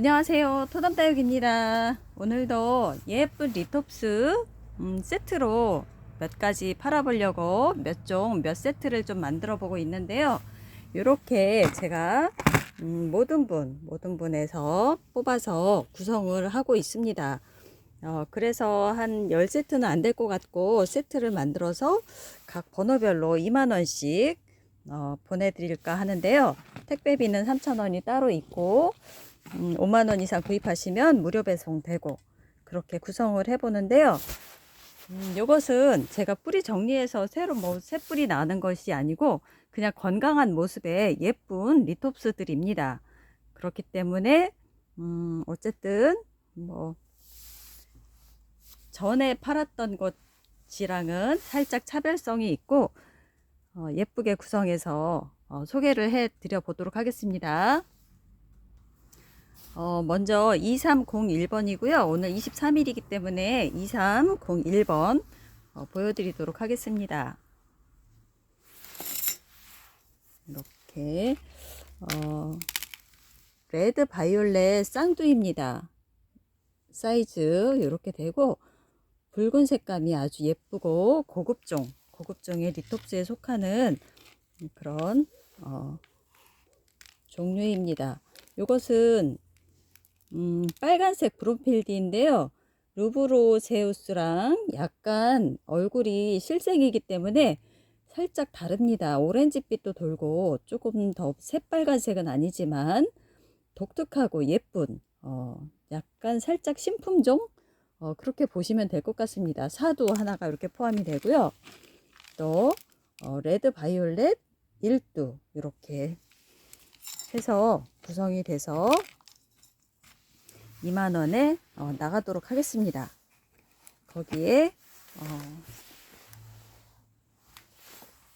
안녕하세요. 토담다육입니다. 오늘도 예쁜 리톱스 음, 세트로 몇 가지 팔아보려고 몇 종, 몇 세트를 좀 만들어 보고 있는데요. 이렇게 제가 음, 모든 분, 모든 분에서 뽑아서 구성을 하고 있습니다. 어, 그래서 한 10세트는 안 될 것 같고 세트를 만들어서 각 번호별로 2만원씩 어, 보내드릴까 하는데요. 택배비는 3,000원이 따로 있고 음, 5만 원 이상 구입하시면 무료 배송되고 그렇게 구성을 해보는데요. 음, 이것은 제가 뿌리 정리해서 새로 뭐 새 뿌리 나는 것이 아니고 그냥 건강한 모습의 예쁜 리톱스들입니다. 그렇기 때문에 음, 어쨌든 뭐 전에 팔았던 것이랑은 살짝 차별성이 있고 어, 예쁘게 구성해서 어, 소개를 해 드려 보도록 하겠습니다. 어, 먼저 2301번이고요. 오늘 23일이기 때문에 2301번 어, 보여드리도록 하겠습니다. 이렇게 어, 레드 바이올렛 쌍두입니다. 사이즈 이렇게 되고 붉은 색감이 아주 예쁘고 고급종 고급종의 리톱스에 속하는 그런 어, 종류입니다. 이것은 음, 빨간색 브론필드인데요. 루브로세우스랑 약간 얼굴이 실생이기 때문에 살짝 다릅니다. 오렌지빛도 돌고 조금 더 새빨간색은 아니지만 독특하고 예쁜 어, 약간 살짝 신품종 어, 그렇게 보시면 될 것 같습니다. 사도 하나가 이렇게 포함이 되고요. 또 어, 레드 바이올렛 1두 이렇게 해서 구성이 돼서 2만원에 어, 나가도록 하겠습니다. 거기에 어,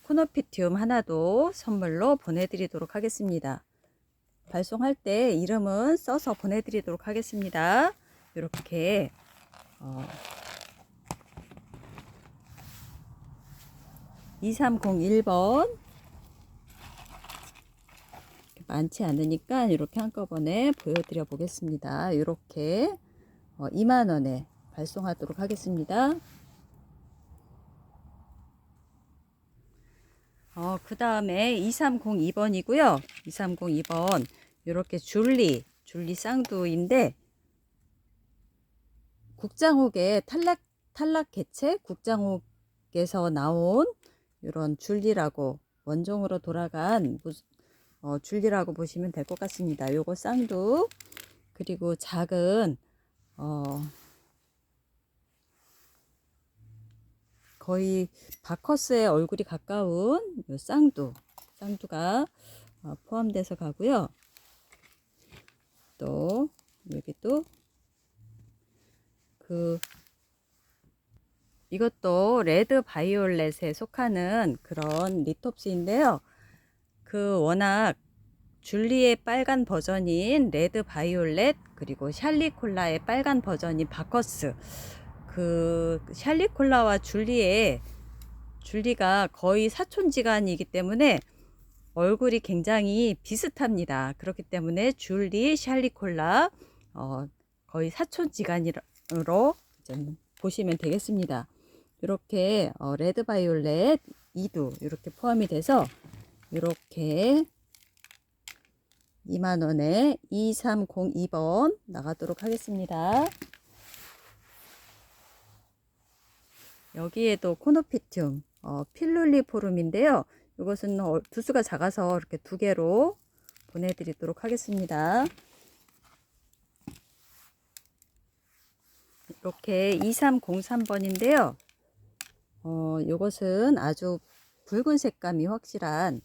코노피티움 하나도 선물로 보내드리도록 하겠습니다. 발송할 때 이름은 써서 보내드리도록 하겠습니다. 이렇게 어, 2301번 많지 않으니까 이렇게 한꺼번에 보여드려 보겠습니다. 이렇게 어, 2만원에 발송하도록 하겠습니다. 어, 그 다음에 2302번이고요. 2302번 이렇게 줄리, 줄리 쌍두인데 국장옥의 탈락, 탈락 개체 국장옥에서 나온 이런 줄리라고 원종으로 돌아간 어, 줄기라고 보시면 될 것 같습니다. 요거 쌍두 그리고 작은 어, 거의 바커스의 얼굴이 가까운 요 쌍두 쌍두가 어, 포함돼서 가고요. 또 여기 또그 이것도 레드 바이올렛에 속하는 그런 리톱스인데요. 그 워낙 줄리의 빨간 버전인 레드 바이올렛 그리고 샬리콜라의 빨간 버전인 바커스 그 샬리콜라와 줄리의 줄리가 거의 사촌지간이기 때문에 얼굴이 굉장히 비슷합니다. 그렇기 때문에 줄리, 샬리콜라 어, 거의 사촌지간으로 좀 보시면 되겠습니다. 이렇게 어, 레드 바이올렛 2두 이렇게 포함이 돼서 이렇게 2만원에 2302번 나가도록 하겠습니다. 여기에도 코노피튬 어, 필룰리포름인데요. 이것은 어, 두수가 작아서 이렇게 두 개로 보내드리도록 하겠습니다. 이렇게 2303번인데요. 어, 이것은 아주 붉은 색감이 확실한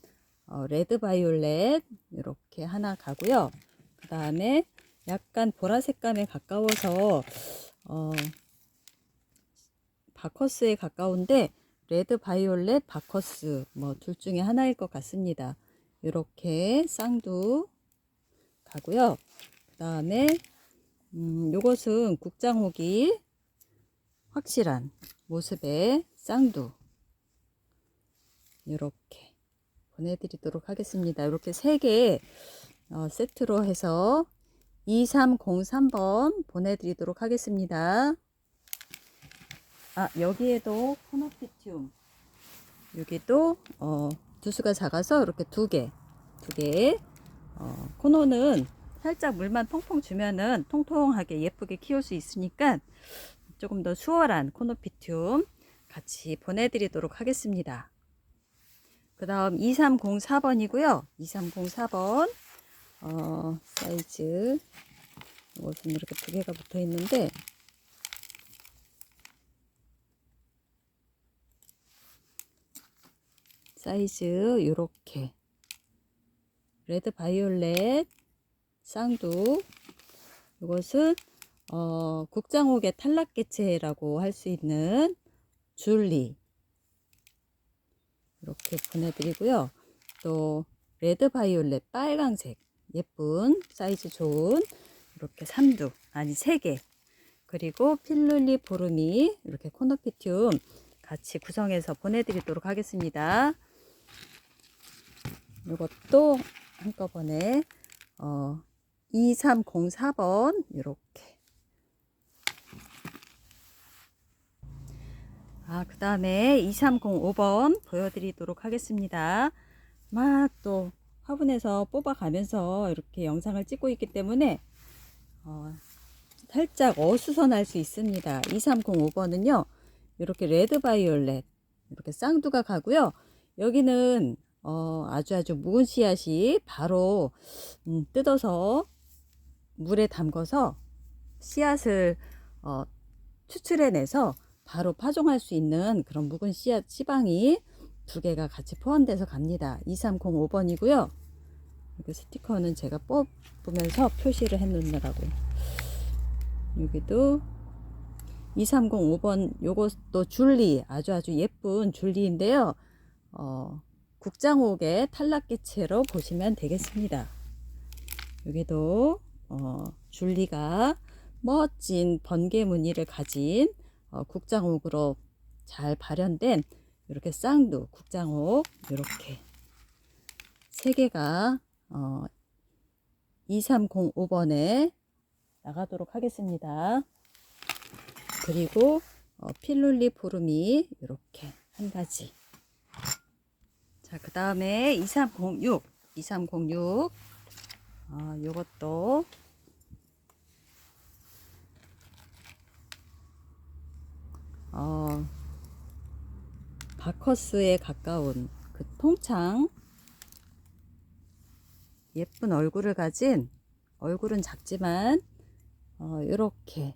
어, 레드 바이올렛 이렇게 하나 가고요. 그 다음에 약간 보라색감에 가까워서 어, 바커스에 가까운데 레드 바이올렛 바커스 뭐 둘 중에 하나일 것 같습니다. 이렇게 쌍두 가고요. 그 다음에 음, 요것은 국장옥이 확실한 모습의 쌍두 이렇게 보내드리도록 하겠습니다. 이렇게 세개 어, 세트로 해서 2303번 보내드리도록 하겠습니다. 아, 여기에도 코너피튬. 여기도, 어, 두수가 작아서 이렇게 두 개, 두 개. 어, 코너는 살짝 물만 퐁퐁 주면은 통통하게 예쁘게 키울 수 있으니까 조금 더 수월한 코너피튬 같이 보내드리도록 하겠습니다. 그 다음 2304번이고요. 2304번 어, 사이즈 이것은 이렇게 두 개가 붙어 있는데 사이즈 요렇게. 레드 바이올렛 쌍두. 이것은 어, 국장옥의 탈락개체라고 할 수 있는 줄리 이렇게 보내드리고요. 또 레드 바이올렛 빨강색 예쁜 사이즈 좋은 이렇게 3두 아니 3개 그리고 필룰리 보름이 이렇게 코너피튬 같이 구성해서 보내드리도록 하겠습니다. 이것도 한꺼번에 어, 2304번 이렇게 아, 그 다음에 2305번 보여드리도록 하겠습니다. 막 또 화분에서 뽑아가면서 이렇게 영상을 찍고 있기 때문에 어, 살짝 어수선할 수 있습니다. 2305번은요, 이렇게 레드 바이올렛, 이렇게 쌍두가 가고요. 여기는 어, 아주 아주 묵은 씨앗이 바로 음, 뜯어서 물에 담궈서 씨앗을 어, 추출해내서 바로 파종할 수 있는 그런 묵은 씨앗 씨방이 두 개가 같이 포함돼서 갑니다. 2305번이고요. 여기 스티커는 제가 뽑으면서 표시를 해 놓느라고. 여기도 2305번 요것도 줄리 아주 아주 예쁜 줄리인데요. 어, 국장옥의 탈락개체로 보시면 되겠습니다. 여기도 어, 줄리가 멋진 번개 무늬를 가진 어, 국장옥으로 잘 발현된 이렇게 쌍두 국장옥 이렇게 세 개가 어, 2305번에 나가도록 하겠습니다. 그리고 어, 필룰리 포름이 이렇게 한 가지. 자, 그 다음에 2306, 2306. 어, 요것도 어, 바커스에 가까운 그 통창 예쁜 얼굴을 가진 얼굴은 작지만 어, 이렇게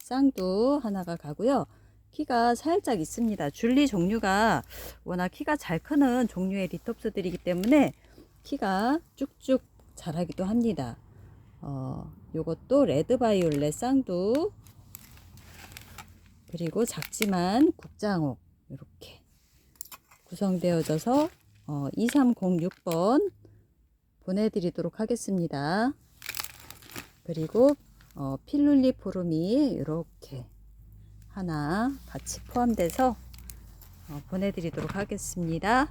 쌍두 하나가 가고요. 키가 살짝 있습니다. 줄리 종류가 워낙 키가 잘 크는 종류의 리톱스들이기 때문에 키가 쭉쭉 자라기도 합니다. 어, 요것도 레드 바이올렛 쌍두 그리고 작지만 국장옥 이렇게 구성되어져서 어, 2306번 보내드리도록 하겠습니다. 그리고 어, 필룰리 포름이 이렇게 하나 같이 포함돼서 어, 보내드리도록 하겠습니다.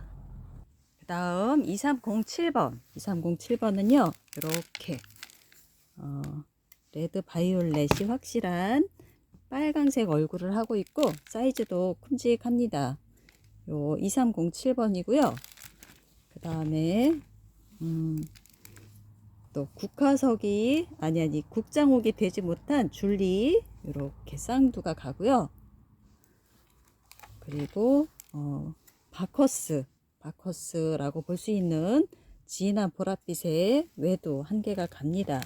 그 다음 2307번 2307번은요 이렇게 어, 레드 바이올렛이 확실한 빨강색 얼굴을 하고 있고 사이즈도 큼직합니다. 요 2307번이고요. 그 다음에 음, 또 국화석이 아니 아니 국장옥이 되지 못한 줄리 이렇게 쌍두가 가고요. 그리고 어, 바커스 바커스라고 볼 수 있는 진한 보랏빛의 외도 한 개가 갑니다.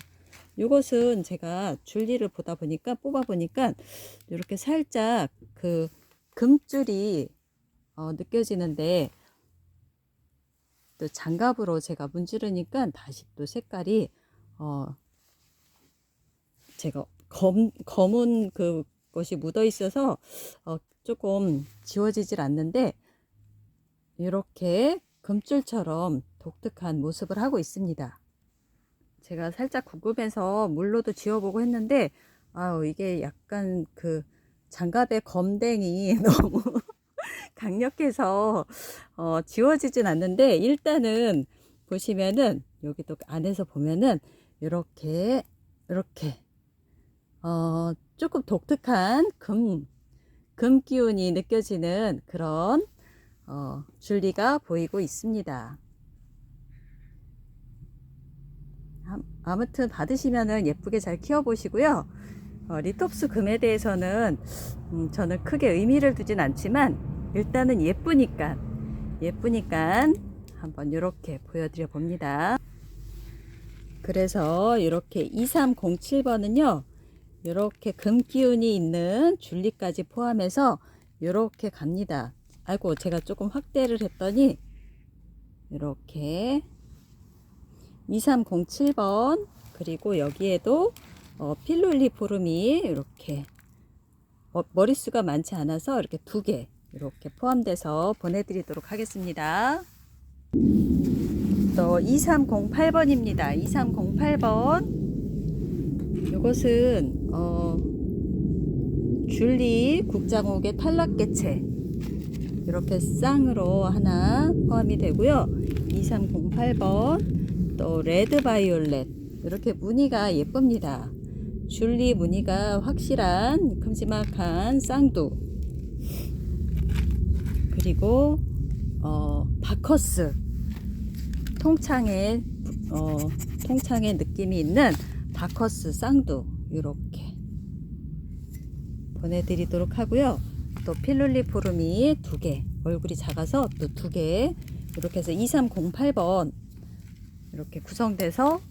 이것은 제가 줄리를 보다 보니까 뽑아 보니까 이렇게 살짝 그 금줄이 어, 느껴지는데 또 장갑으로 제가 문지르니까 다시 또 색깔이 어 제가 검, 검은 그 것이 묻어 있어서 어 조금 지워지질 않는데 이렇게 금줄처럼 독특한 모습을 하고 있습니다. 제가 살짝 궁금해서 물로도 지워보고 했는데 아우 이게 약간 그 장갑의 검댕이 너무 강력해서 어, 지워지진 않는데 일단은 보시면은 여기도 안에서 보면은 이렇게 이렇게 어, 조금 독특한 금, 금 기운이 느껴지는 그런 어, 줄리가 보이고 있습니다. 아- 아무튼 받으시면은 예쁘게 잘 키워보시고요. 어, 리톱스 금에 대해서는 음, 저는 크게 의미를 두진 않지만 일단은 예쁘니까 예쁘니까 한번 이렇게 보여드려 봅니다. 그래서 이렇게 2307번은요. 이렇게 금 기운이 있는 줄리까지 포함해서 이렇게 갑니다. 아이고 제가 조금 확대를 했더니 이렇게 2307번 그리고 여기에도 어, 필룰리포름이 이렇게 어, 머릿수가 많지 않아서 이렇게 두 개 이렇게 포함돼서 보내드리도록 하겠습니다. 또 2308번입니다. 2308번 이것은 어, 줄리 국장옥의 탈락개체 이렇게 쌍으로 하나 포함이 되고요. 2308번 또 레드 바이올렛. 이렇게 무늬가 예쁩니다. 줄리 무늬가 확실한 큼지막한 쌍두. 그리고 어, 바커스. 통창의 어, 통창의 느낌이 있는 바커스 쌍두. 이렇게 보내드리도록 하고요. 또 필룰리 포름이 두 개, 얼굴이 작아서 또 두 개, 이렇게 해서 2308번 이렇게 구성돼서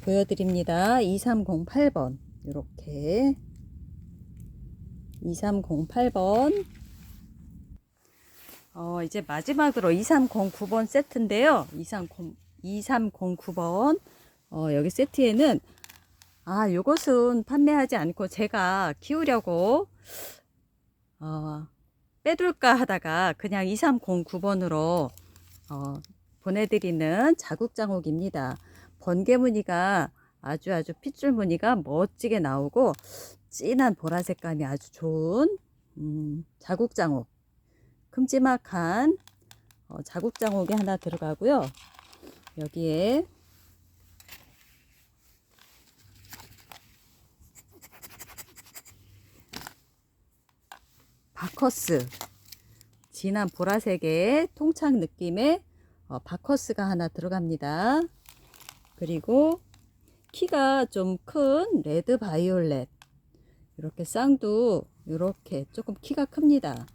보여드립니다. 2308번 이렇게 2308번 어, 이제 마지막으로 2309번 세트인데요. 2309, 2309번 어, 여기 세트에는 아, 요것은 판매하지 않고 제가 키우려고 어, 빼둘까 하다가 그냥 2309번으로 어, 보내드리는 자국장옥입니다. 번개 무늬가 아주 아주 핏줄 무늬가 멋지게 나오고 진한 보라색감이 아주 좋은 음, 자국장옥 큼지막한 어, 자국장옥이 하나 들어가고요. 여기에 바커스 진한 보라색의 통창 느낌의 어, 바커스가 하나 들어갑니다. 그리고 키가 좀 큰 레드 바이올렛 이렇게 쌍도 이렇게 조금 키가 큽니다.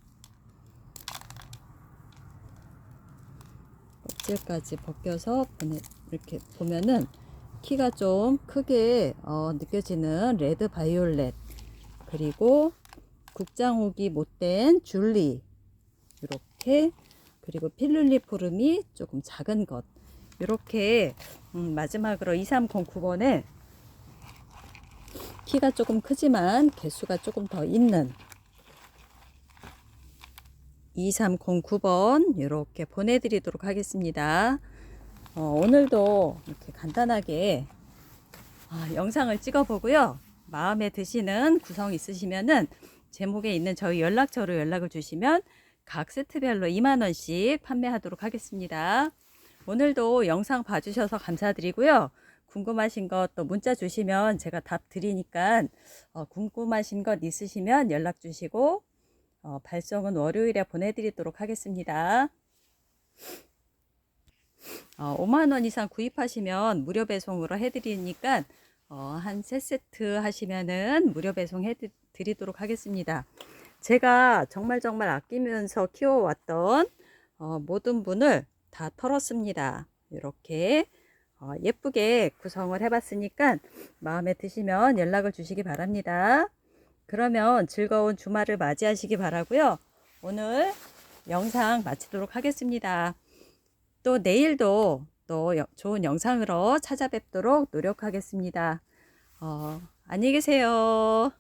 껍질까지 벗겨서 이렇게 보면은 키가 좀 크게 어, 느껴지는 레드 바이올렛 그리고 국장옥이 못된 줄리 이렇게 그리고 필룰리포름이 조금 작은 것 이렇게 음, 마지막으로 2309번에 키가 조금 크지만 개수가 조금 더 있는 2309번 이렇게 보내드리도록 하겠습니다. 어, 오늘도 이렇게 간단하게 아, 영상을 찍어보고요. 마음에 드시는 구성 있으시면은 제목에 있는 저희 연락처로 연락을 주시면 각 세트별로 2만원씩 판매하도록 하겠습니다. 오늘도 영상 봐주셔서 감사드리고요. 궁금하신 것 또 문자 주시면 제가 답 드리니까 어, 궁금하신 것 있으시면 연락 주시고 어, 발송은 월요일에 보내드리도록 하겠습니다. 어, 5만원 이상 구입하시면 무료 배송으로 해드리니까 어, 한 세 세트 하시면은 무료 배송 해드리도록 하겠습니다. 제가 정말 정말 아끼면서 키워왔던 어, 모든 분을 다 털었습니다. 이렇게 어, 예쁘게 구성을 해봤으니까 마음에 드시면 연락을 주시기 바랍니다. 그러면 즐거운 주말을 맞이하시기 바라고요. 오늘 영상 마치도록 하겠습니다. 또 내일도 또 여- 좋은 영상으로 찾아뵙도록 노력하겠습니다. 어, 안녕히 계세요.